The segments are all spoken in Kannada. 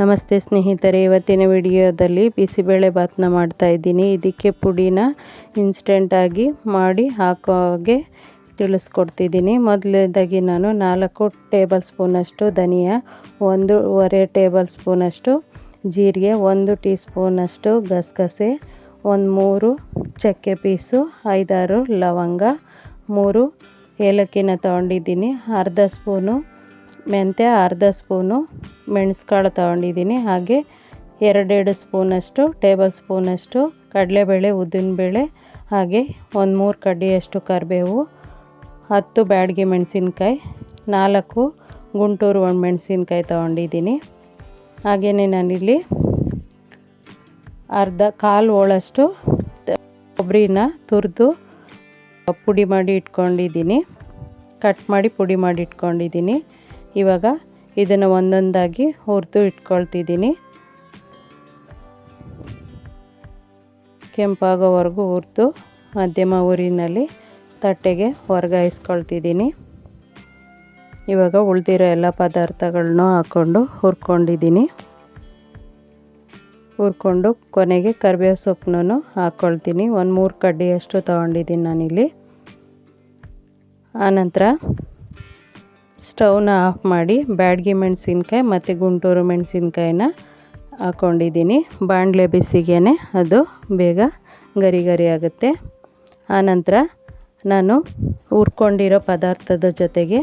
ನಮಸ್ತೆ ಸ್ನೇಹಿತರೆ, ಇವತ್ತಿನ ವಿಡಿಯೋದಲ್ಲಿ ಬಿಸಿಬೇಳೆ ಭಾತನ್ನ ಮಾಡ್ತಾ ಇದ್ದೀನಿ. ಇದಕ್ಕೆ ಪುಡಿನ ಇನ್ಸ್ಟೆಂಟಾಗಿ ಮಾಡಿ ಹಾಕೋಗೆ ತಿಳಿಸ್ಕೊಡ್ತಿದ್ದೀನಿ. ಮೊದಲನೇದಾಗಿ ನಾನು ನಾಲ್ಕು ಟೇಬಲ್ ಸ್ಪೂನಷ್ಟು ಧನಿಯಾ, ಒಂದೂವರೆ ಟೇಬಲ್ ಸ್ಪೂನಷ್ಟು ಜೀರಿಗೆ, ಒಂದು ಟೀ ಸ್ಪೂನಷ್ಟು ಗಸಗಸೆ, ಒಂದು ಮೂರು ಚಕ್ಕೆ ಪೀಸು, ಐದಾರು ಲವಂಗ, ಮೂರು ಏಲಕ್ಕಿನ ತೊಗೊಂಡಿದ್ದೀನಿ, ಅರ್ಧ ಸ್ಪೂನು ಮೆಂತ್ಯ ಅರ್ಧ ಸ್ಪೂನು ಮೆಣಸ್ಕಾಳು ತೊಗೊಂಡಿದ್ದೀನಿ. ಹಾಗೆ ಎರಡೆರಡು ಸ್ಪೂನಷ್ಟು, ಟೇಬಲ್ ಸ್ಪೂನಷ್ಟು ಕಡಲೆಬೇಳೆ, ಉದ್ದಿನಬೇಳೆ, ಹಾಗೆ ಒಂದು ಮೂರು ಕಡ್ಡಿಯಷ್ಟು ಕರಿಬೇವು, ಹತ್ತು ಬ್ಯಾಡಗಿ ಮೆಣಸಿನ್ಕಾಯಿ, ನಾಲ್ಕು ಗುಂಟೂರು ಒಣಮೆಣಸಿನ್ಕಾಯಿ ತೊಗೊಂಡಿದ್ದೀನಿ. ಹಾಗೆಯೇ ನಾನಿಲ್ಲಿ ಅರ್ಧ ಕಾಲು ಹೋಳಷ್ಟು ಕೊಬ್ಬರಿನ ತುರಿದು ಪುಡಿ ಮಾಡಿ ಇಟ್ಕೊಂಡಿದ್ದೀನಿ. ಕಟ್ ಮಾಡಿ ಪುಡಿ ಮಾಡಿ ಇಟ್ಕೊಂಡಿದ್ದೀನಿ. ಇವಾಗ ಇದನ್ನು ಒಂದೊಂದಾಗಿ ಹುರಿದು ಇಟ್ಕೊಳ್ತಿದ್ದೀನಿ. ಕೆಂಪಾಗೋವರೆಗೂ ಹುರಿದು ಮಧ್ಯಮ ಊರಿನಲ್ಲಿ ತಟ್ಟೆಗೆ ವರ್ಗಾಯಿಸ್ಕೊಳ್ತಿದ್ದೀನಿ. ಇವಾಗ ಉಳಿದಿರೋ ಎಲ್ಲ ಪದಾರ್ಥಗಳನ್ನೂ ಹಾಕ್ಕೊಂಡು ಹುರ್ಕೊಂಡಿದ್ದೀನಿ. ಹುರ್ಕೊಂಡು ಕೊನೆಗೆ ಕರಿಬೇವು ಸೊಪ್ಪನ್ನು ಹಾಕ್ಕೊಳ್ತೀನಿ ಒಂದು ಮೂರು ಕಡ್ಡಿಯಷ್ಟು ತೊಗೊಂಡಿದ್ದೀನಿ ನಾನಿಲ್ಲಿ. ಆನಂತರ ಸ್ಟವ್ನ ಆಫ್ ಮಾಡಿ ಬ್ಯಾಡ್ಗೆ ಮೆಣಸಿನ್ಕಾಯಿ ಮತ್ತು ಗುಂಟೂರು ಮೆಣಸಿನ್ಕಾಯಿನ ಹಾಕ್ಕೊಂಡಿದ್ದೀನಿ ಬಾಣಲೆ ಬಿಸಿಗೆ ಅದು ಬೇಗ ಗರಿ ಗರಿ ಆಗುತ್ತೆ. ಆನಂತರ ನಾನು ಹುರ್ಕೊಂಡಿರೋ ಪದಾರ್ಥದ ಜೊತೆಗೆ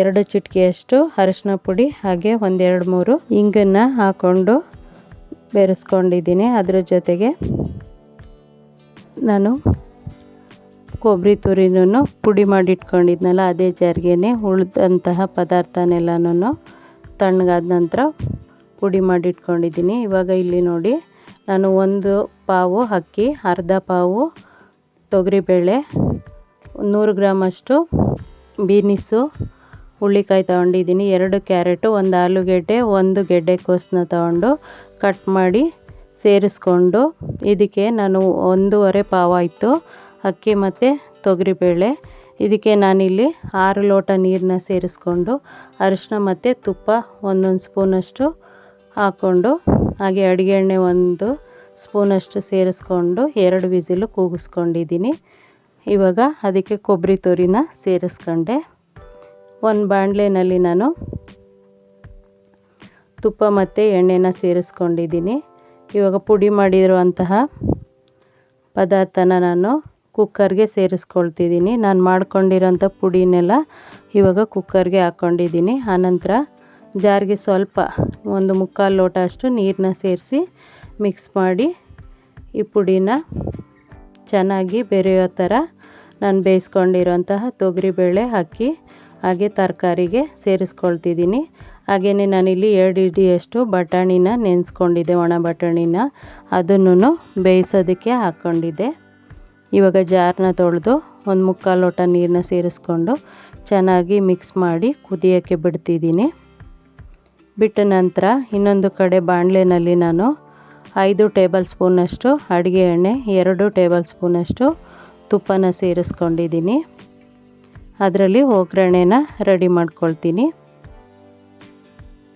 ಎರಡು ಚಿಟಿಕೆಯಷ್ಟು ಅರಶಿನ ಪುಡಿ ಹಾಗೆ ಒಂದೆರಡು ಮೂರು ಹಿಂಗನ್ನು ಹಾಕ್ಕೊಂಡು ಬೆರೆಸ್ಕೊಂಡಿದ್ದೀನಿ. ಅದರ ಜೊತೆಗೆ ನಾನು ಕೊಬ್ಬರಿ ತುರಿನೂ ಪುಡಿ ಮಾಡಿ ಇಟ್ಕೊಂಡಿದ್ನಲ್ಲ ಅದೇ ಜಾರಿಗೆನೆ ಉಳಿದಂತಹ ಪದಾರ್ಥನೆಲ್ಲನೂ ತಣ್ಣಗಾದ ನಂತರ ಪುಡಿ ಮಾಡಿ ಇಟ್ಕೊಂಡಿದ್ದೀನಿ ಇವಾಗ ಇಲ್ಲಿ ನೋಡಿ, ನಾನು ಒಂದು ಪಾವು ಅಕ್ಕಿ, ಅರ್ಧ ಪಾವು ತೊಗರಿಬೇಳೆ, ನೂರು ಗ್ರಾಮಷ್ಟು ಬೀನಿಸು, ಹುಳ್ಳಿಕಾಯಿ ತೊಗೊಂಡಿದ್ದೀನಿ. ಎರಡು ಕ್ಯಾರೆಟು, ಒಂದು ಆಲೂಗೆಡ್ಡೆ, ಒಂದು ಗೆಡ್ಡೆ ಕೋಸನ್ನ ತೊಗೊಂಡು ಕಟ್ ಮಾಡಿ ಸೇರಿಸ್ಕೊಂಡು, ಇದಕ್ಕೆ ನಾನು ಒಂದೂವರೆ ಪಾವಾಯಿತು. ಅಕ್ಕಿ ಮತ್ತು ತೊಗರಿಬೇಳೆ. ಇದಕ್ಕೆ ನಾನಿಲ್ಲಿ ಆರು ಲೋಟ ನೀರನ್ನ ಸೇರಿಸ್ಕೊಂಡು ಅರಿಶಿನ ಮತ್ತು ತುಪ್ಪ ಒಂದೊಂದು ಸ್ಪೂನಷ್ಟು ಹಾಕ್ಕೊಂಡು, ಹಾಗೆ ಅಡುಗೆ ಎಣ್ಣೆ ಒಂದು ಸ್ಪೂನಷ್ಟು ಸೇರಿಸ್ಕೊಂಡು ಎರಡು ವಿಸಿಲು ಕೂಗಿಸ್ಕೊಂಡಿದ್ದೀನಿ. ಇವಾಗ ಅದಕ್ಕೆ ಕೊಬ್ಬರಿ ತುರಿನ ಸೇರಿಸ್ಕೊಂಡೆ. ಒಂದು ಬಾಣಲೆನಲ್ಲಿ ನಾನು ತುಪ್ಪ ಮತ್ತು ಎಣ್ಣೆನ ಸೇರಿಸ್ಕೊಂಡಿದ್ದೀನಿ. ಇವಾಗ ಪುಡಿ ಮಾಡಿರುವಂತಹ ಪದಾರ್ಥನ ನಾನು ಕುಕ್ಕರ್ಗೆ ಸೇರಿಸ್ಕೊಳ್ತಿದ್ದೀನಿ. ನಾನು ಮಾಡ್ಕೊಂಡಿರೋಂಥ ಪುಡಿನೆಲ್ಲ ಇವಾಗ ಕುಕ್ಕರ್ಗೆ ಹಾಕ್ಕೊಂಡಿದ್ದೀನಿ. ಆನಂತರ ಜಾರಿಗೆ ಸ್ವಲ್ಪ ಒಂದು ಮುಕ್ಕಾಲು ಲೋಟ ಅಷ್ಟು ನೀರನ್ನ ಸೇರಿಸಿ ಮಿಕ್ಸ್ ಮಾಡಿ ಈ ಪುಡಿನ ಚೆನ್ನಾಗಿ ಬೆರೆಯೋ ಥರ ನಾನು ಬೇಯಿಸ್ಕೊಂಡಿರೋಂತಹ ತೊಗರಿಬೇಳೆ ಹಾಕಿ ಹಾಗೆ ತರಕಾರಿಗೆ ಸೇರಿಸ್ಕೊಳ್ತಿದ್ದೀನಿ. ಹಾಗೆಯೇ ನಾನಿಲ್ಲಿ ಎರಡು ಇಡಿಯಷ್ಟು ಬಟಾಣಿನ ನೆನೆಸ್ಕೊಂಡಿದ್ದೆ, ಒಣ ಬಟಾಣಿನ. ಅದನ್ನು ಬೇಯಿಸೋದಕ್ಕೆ ಹಾಕ್ಕೊಂಡಿದ್ದೆ. ಇವಾಗ ಜಾರನ್ನ ತೊಳೆದು ಒಂದು ಮುಕ್ಕಾಲು ಲೋಟ ನೀರನ್ನ ಸೇರಿಸ್ಕೊಂಡು ಚೆನ್ನಾಗಿ ಮಿಕ್ಸ್ ಮಾಡಿ ಕುದಿಯೋಕ್ಕೆ ಬಿಡ್ತಿದ್ದೀನಿ. ಬಿಟ್ಟ ನಂತರ ಇನ್ನೊಂದು ಕಡೆ ಬಾಣಲೆನಲ್ಲಿ ನಾನು ಐದು ಟೇಬಲ್ ಸ್ಪೂನಷ್ಟು ಅಡುಗೆ ಎಣ್ಣೆ, ಎರಡು ಟೇಬಲ್ ಸ್ಪೂನಷ್ಟು ತುಪ್ಪನ ಸೇರಿಸ್ಕೊಂಡಿದ್ದೀನಿ. ಅದರಲ್ಲಿ ಒಗ್ಗರಣೆನ ರೆಡಿ ಮಾಡ್ಕೊಳ್ತೀನಿ.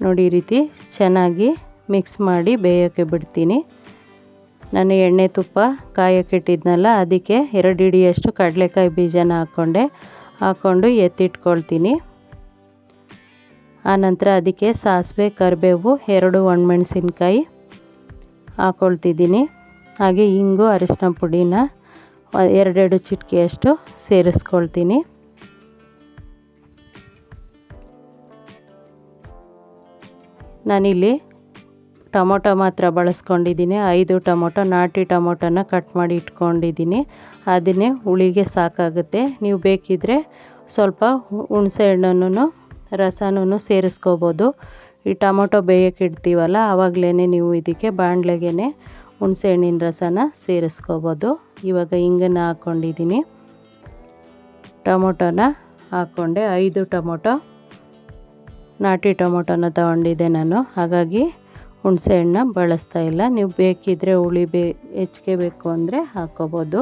ನೋಡಿ ರೀತಿ ಚೆನ್ನಾಗಿ ಮಿಕ್ಸ್ ಮಾಡಿ ಬೇಯೋಕ್ಕೆ ಬಿಡ್ತೀನಿ. ನಾನು ಎಣ್ಣೆ ತುಪ್ಪ ಕಾಯಕ್ಕಿಟ್ಟಿದ್ನಲ್ಲ ಅದಕ್ಕೆ ಎರಡು ಹಿಡಿಯಷ್ಟು ಕಡಲೆಕಾಯಿ ಬೀಜನ ಹಾಕ್ಕೊಂಡೆ. ಹಾಕ್ಕೊಂಡು ಎತ್ತಿಟ್ಕೊಳ್ತೀನಿ. ಆನಂತರ ಅದಕ್ಕೆ ಸಾಸಿವೆ, ಕರಿಬೇವು, ಎರಡು ಒಣಮೆಣಸಿನ್ಕಾಯಿ ಹಾಕ್ಕೊಳ್ತಿದ್ದೀನಿ ಹಾಗೆ ಇಂಗು ಅರಿಶಿನ ಪುಡಿನ ಎರಡೆರಡು ಚಿಟಿಕೆಯಷ್ಟು ಸೇರಿಸ್ಕೊಳ್ತೀನಿ. ನಾನಿಲ್ಲಿ ಟೊಮೊಟೊ ಮಾತ್ರ ಬಳಸ್ಕೊಂಡಿದ್ದೀನಿ. ಐದು ಟೊಮೊಟೊ, ನಾಟಿ ಟೊಮೊಟೊನ ಕಟ್ ಮಾಡಿ ಇಟ್ಕೊಂಡಿದ್ದೀನಿ. ಅದನ್ನೇ ಹುಳಿಗೆ ಸಾಕಾಗುತ್ತೆ. ನೀವು ಬೇಕಿದ್ದರೆ ಸ್ವಲ್ಪ ಹುಣಸೆ ಹಣ್ಣನ್ನು ರಸನೂ ಸೇರಿಸ್ಕೋಬೋದು. ಈ ಟೊಮೊಟೊ ಬೇಯಕ್ಕೆ ಇಡ್ತೀವಲ್ಲ ಆವಾಗಲೇ ನೀವು ಇದಕ್ಕೆ ಬಾಣಲೆಗೆ ಹುಣಸೆ ಹಣ್ಣಿನ ರಸನ ಸೇರಿಸ್ಕೋಬೋದು. ಇವಾಗ ಹಿಂಗನ್ನ ಹಾಕ್ಕೊಂಡಿದ್ದೀನಿ ಟೊಮೊಟೊನ ಹಾಕ್ಕೊಂಡೆ. ಐದು ಟೊಮೊಟೊ, ನಾಟಿ ಟೊಮೊಟೊನ ತಗೊಂಡಿದ್ದೆ ನಾನು. ಹಾಗಾಗಿ ಹುಣಸೆ ಹಣ್ಣು ಬಳಸ್ತಾ ಇಲ್ಲ. ನೀವು ಬೇಕಿದ್ದರೆ ಹುಳಿ ಬೇ ಹೆಚ್ಚಿಗೆ ಬೇಕು ಅಂದರೆ ಹಾಕ್ಕೋಬೋದು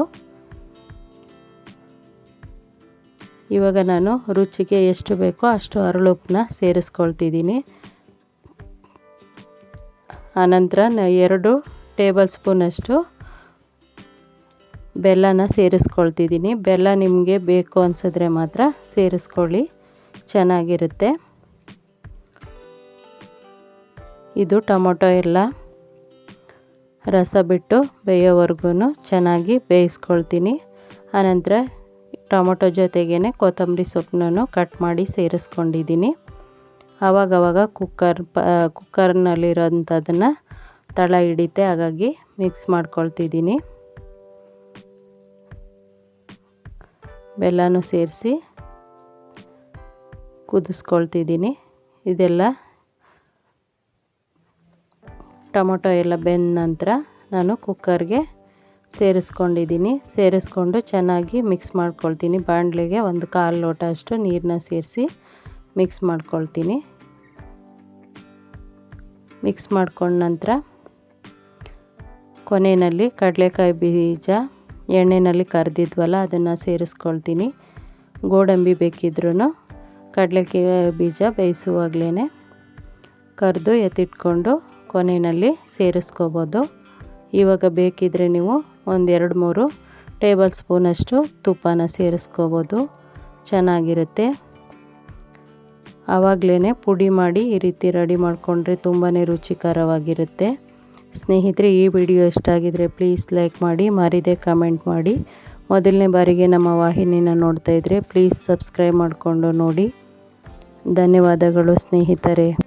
ಇವಾಗ ನಾನು ರುಚಿಗೆ ಎಷ್ಟು ಬೇಕೋ ಅಷ್ಟು ಅರಳುಪ್ಪನ್ನ ಸೇರಿಸ್ಕೊಳ್ತಿದ್ದೀನಿ. ಆನಂತರ ಎರಡು ಟೇಬಲ್ ಸ್ಪೂನಷ್ಟು ಬೆಲ್ಲನ ಸೇರಿಸ್ಕೊಳ್ತಿದ್ದೀನಿ. ಬೆಲ್ಲ ನಿಮಗೆ ಬೇಕು ಅನಿಸಿದ್ರೆ ಮಾತ್ರ ಸೇರಿಸ್ಕೊಳ್ಳಿ. ಚೆನ್ನಾಗಿರುತ್ತೆ. ಇದು ಟೊಮೊಟೊ ಎಲ್ಲ ರಸ ಬಿಟ್ಟು ಬೇಯೋವರೆಗೂ ಚೆನ್ನಾಗಿ ಬೇಯಿಸ್ಕೊಳ್ತೀನಿ. ಆನಂತರ ಟೊಮೊಟೊ ಜೊತೆಗೇ ಕೊತ್ತಂಬರಿ ಸೊಪ್ಪನ್ನು ಕಟ್ ಮಾಡಿ ಸೇರಿಸ್ಕೊಂಡಿದ್ದೀನಿ. ಆವಾಗವಾಗ ಕುಕ್ಕರ್ ಪ ಕುಕ್ಕರ್ನಲ್ಲಿರೋಂಥದ್ದನ್ನು ತಳ ಹಿಡಿತೆ ಹಾಗಾಗಿ ಮಿಕ್ಸ್ ಮಾಡ್ಕೊಳ್ತಿದ್ದೀನಿ. ಬೆಲ್ಲನೂ ಸೇರಿಸಿ ಕುದಿಸ್ಕೊಳ್ತಿದ್ದೀನಿ. ಇದೆಲ್ಲ ಟೊಮೊಟೊ ಎಲ್ಲ ಬೆಂದ ನಂತರ ನಾನು ಕುಕ್ಕರ್ಗೆ ಸೇರಿಸ್ಕೊಂಡಿದ್ದೀನಿ. ಸೇರಿಸ್ಕೊಂಡು ಚೆನ್ನಾಗಿ ಮಿಕ್ಸ್ ಮಾಡ್ಕೊಳ್ತೀನಿ. ಬಾಣಲೆಗೆ ಒಂದು ಕಾಲು ಲೋಟ ಅಷ್ಟು ನೀರನ್ನ ಸೇರಿಸಿ ಮಿಕ್ಸ್ ಮಾಡ್ಕೊಳ್ತೀನಿ. ಮಿಕ್ಸ್ ಮಾಡ್ಕೊಂಡ ನಂತರ ಕೊನೆಯಲ್ಲಿ ಕಡಲೆಕಾಯಿ ಬೀಜ ಎಣ್ಣೆಯಲ್ಲಿ ಕರೆದಿದ್ವಲ್ಲ ಅದನ್ನು ಸೇರಿಸ್ಕೊಳ್ತೀನಿ. ಗೋಡಂಬಿ ಬೇಕಿದ್ರೂ ಕಡಲೆಕಾಯಿ ಬೀಜ ಬೇಯಿಸುವಾಗಲೇ ಕರೆದು ಎತ್ತಿಟ್ಕೊಂಡು ಕೊನೆಯಲ್ಲಿ ಸೇರಿಸ್ಕೋಬೋದು. ಇವಾಗ ಬೇಕಿದ್ದರೆ ನೀವು ಒಂದು ಎರಡು ಮೂರು ಟೇಬಲ್ ಸ್ಪೂನಷ್ಟು ತುಪ್ಪನ ಸೇರಿಸ್ಕೋಬೋದು. ಚೆನ್ನಾಗಿರುತ್ತೆ. ಆವಾಗಲೇ ಪುಡಿ ಮಾಡಿ ಈ ರೀತಿ ರೆಡಿ ಮಾಡಿಕೊಂಡ್ರೆ ತುಂಬಾ ರುಚಿಕರವಾಗಿರುತ್ತೆ. ಸ್ನೇಹಿತರೆ, ಈ ವಿಡಿಯೋ ಇಷ್ಟ ಆಗಿದರೆ ಪ್ಲೀಸ್ ಲೈಕ್ ಮಾಡಿ, ಮರಿದೆ ಕಮೆಂಟ್ ಮಾಡಿ. ಮೊದಲನೇ ಬಾರಿಗೆ ನಮ್ಮ ವಾಹಿನಿನ ನೋಡ್ತಾ ಇದ್ದರೆ ಪ್ಲೀಸ್ ಸಬ್ಸ್ಕ್ರೈಬ್ ಮಾಡಿಕೊಂಡು ನೋಡಿ. ಧನ್ಯವಾದಗಳು ಸ್ನೇಹಿತರೆ.